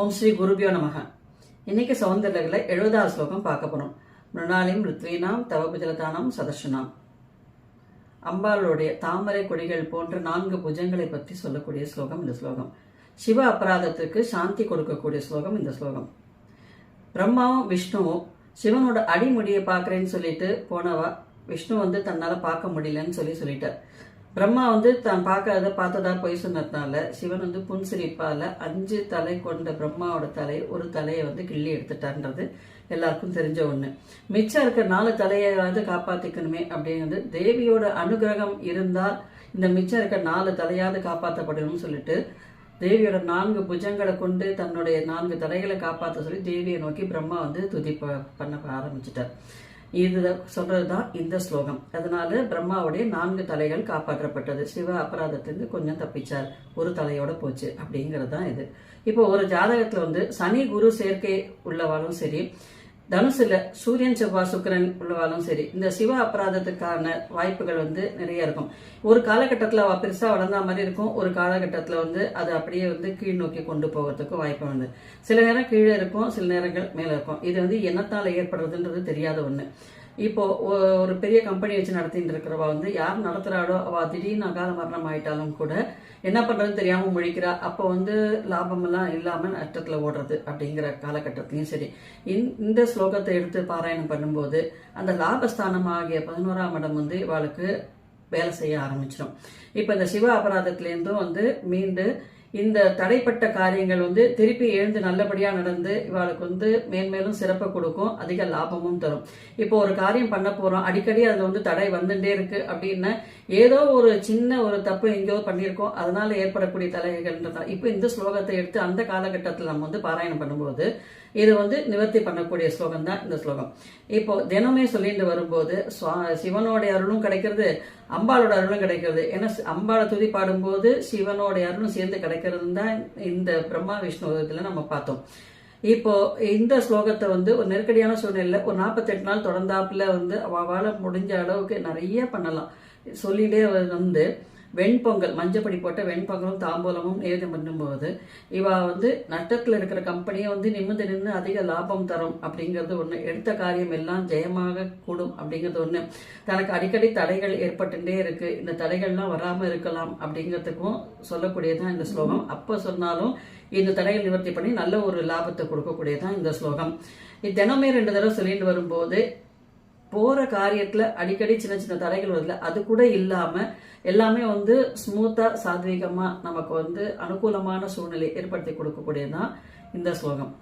ஓம் ஸ்ரீ குருபியோ நமக. இன்னைக்கு சௌந்தர்யல எழுபதாவது ஸ்லோகம் பார்க்க போறோம். மிருணாலிம் ரித்வீனாம் தவபுஜலதானம் சதர்ஷனாம். அம்பாளுடைய தாமரை கொடிகள் போன்ற நான்கு புஜங்களை பற்றி சொல்லக்கூடிய ஸ்லோகம் இந்த ஸ்லோகம். சிவ அபராதத்துக்கு சாந்தி கொடுக்கக்கூடிய ஸ்லோகம் இந்த ஸ்லோகம். பிரம்மாவும் விஷ்ணுவும் சிவனோட அடிமுடியை பார்க்குறேன்னு சொல்லிட்டு போனவா விஷ்ணு வந்து தன்னால் பார்க்க முடியலன்னு சொல்லி சொல்லிட்டார். பிரம்மா வந்து தான் பார்க்காத பார்த்ததா பொய் சொன்னதுனால சிவன் வந்து புன்சிரிப்பால் அஞ்சு தலை கொண்ட பிரம்மாவோட தலை ஒரு தலையை வந்து கிள்ளி எடுத்துட்டான்றது எல்லாருக்கும் தெரிஞ்ச ஒன்று மிச்சம் இருக்க நாலு தலையை வந்து காப்பாத்திக்கணுமே அப்படிங்கிறது தேவியோட அனுகிரகம் இருந்தால் இந்த மிச்சம் இருக்க நாலு தலையாவது காப்பாற்றப்படணும்னு சொல்லிட்டு தேவியோட நான்கு புஜங்களை கொண்டு தன்னுடைய நான்கு தலைகளை காப்பாற்ற சொல்லி தேவியை நோக்கி பிரம்மா வந்து துதி ப- பண்ண ஆரம்பிச்சிட்டார். இது சொல்றதுதான் இந்த ஸ்லோகம். அதனால பிரம்மாவுடைய நான்கு தலைகள் காப்பாற்றப்பட்டது. சிவ அபராதத்திலிருந்து கொஞ்சம் தப்பிச்சார். ஒரு தலையோட போச்சு அப்படிங்கிறது தான் இது. இப்போ ஒரு ஜாதகத்துல வந்து சனி குரு சேர்க்கை உள்ளவாலும் சரி தனுசுல சூரியன் செவ்வாய் சுக்கிரன் உள்ளவாலும் சரி இந்த சிவ அபராதத்துக்கான வாய்ப்புகள் வந்து நிறைய இருக்கும். ஒரு காலகட்டத்தில் அவ பெருசா வளர்ந்த மாதிரி இருக்கும். ஒரு காலகட்டத்தில் வந்து அது அப்படியே வந்து கீழ் நோக்கி கொண்டு போகிறதுக்கு வாய்ப்பு வந்து சில நேரம் கீழே இருக்கும் சில நேரங்கள் மேலே இருக்கும். இது வந்து என்னத்தால் ஏற்படுறதுன்றது தெரியாத ஒன்று இப்போ ஒரு பெரிய கம்பெனி வச்சு நடத்திட்டு இருக்கிறவா வந்து யார் நடத்துகிறாடோ அவ திடீர்னு அகால மரணம் ஆயிட்டாலும் கூட என்ன பண்றதுன்னு தெரியாம முழிக்கிறா. அப்போ வந்து லாபமெல்லாம் இல்லாம நஷ்டத்துல ஓடுறது அப்படிங்கிற காலகட்டத்திலையும் சரி. இந்த- இந்த ஸ்லோகத்தை எடுத்து பாராயணம் பண்ணும்போது அந்த லாபஸ்தானம் ஆகிய பதினோராம் இடம் வந்து இவளுக்கு வேலை செய்ய ஆரம்பிச்சிடும் இப்போ இந்த சிவ அபராதத்திலேருந்தும் வந்து மீண்டு இந்த தடைப்பட்ட காரியங்கள் வந்து திருப்பி எழுந்து நல்லபடியாக நடந்து இவளுக்கு வந்து மேன்மேலும் சிறப்பை கொடுக்கும் அதிக லாபமும் தரும். இப்போ ஒரு காரியம் பண்ண போகிறோம் அடிக்கடி அதில் வந்து தடை வந்துட்டே இருக்கு அப்படின்னா ஏதோ ஒரு சின்ன ஒரு தப்பு எங்கேயோ பண்ணியிருக்கோம் அதனால ஏற்படக்கூடிய தலைகள்ன்றதா இப்போ இந்த ஸ்லோகத்தை எடுத்து அந்த காலகட்டத்தில் நம்ம வந்து பாராயணம் பண்ணும்போது இது வந்து நிவர்த்தி பண்ணக்கூடிய ஸ்லோகம் தான் இந்த ஸ்லோகம். இப்போ தினமே சொல்லிட்டு வரும்போது சுவா- அருளும் கிடைக்கிறது அம்பாளோட அருளும் கிடைக்கிறது. ஏன்னா அம்பாளை துதி பாடும்போது சிவனோடைய அருளும் சேர்ந்து கிடைக்கிறது தான் இந்த பிரம்மா விஷ்ணு இதுல நம்ம பார்த்தோம். இப்போ இந்த ஸ்லோகத்தை வந்து ஒரு நெருக்கடியான சூழ்நிலையில ஒரு நாற்பத்தெட்டு நாள் தொடர்ந்தாப்புல வந்து அவளால முடிஞ்ச அளவுக்கு நிறைய பண்ணலாம். சொல்லிட்டே வந்து வெண்பொங்கல் மஞ்சப்படி போட்ட வெண்பொங்கலும் தாம்பூலமும் நேரம் பண்ணும்போது இவா வந்து நட்டத்தில் இருக்கிற கம்பெனியை வந்து நிமிர்ந்து நின்று அதிக லாபம் தரும் அப்படிங்கிறது ஒன்று எடுத்த காரியம் எல்லாம் ஜெயமாக கூடும் அப்படிங்கிறது ஒன்று தனக்கு அடிக்கடி தடைகள் ஏற்பட்டுட்டே இருக்கு. இந்த தடைகள்லாம் வராமல் இருக்கலாம் அப்படிங்கிறதுக்கும் சொல்லக்கூடியதான் இந்த ஸ்லோகம். அப்போ சொன்னாலும் இந்த தடைகள் நிவர்த்தி பண்ணி நல்ல ஒரு லாபத்தை கொடுக்கக்கூடியதான் இந்த ஸ்லோகம். இது தினமே ரெண்டு தடவை சொல்லிட்டு வரும்போது போகிற காரியத்தில் அடிக்கடி சின்ன சின்ன தடைகள் வருதுல அது கூட இல்லாமல் எல்லாமே வந்து ஸ்மூத்தாக சாத்வீகமாக நமக்கு வந்து அனுகூலமான சூழ்நிலை ஏற்படுத்தி கொடுக்கக்கூடியதான் இந்த ஸ்லோகம்.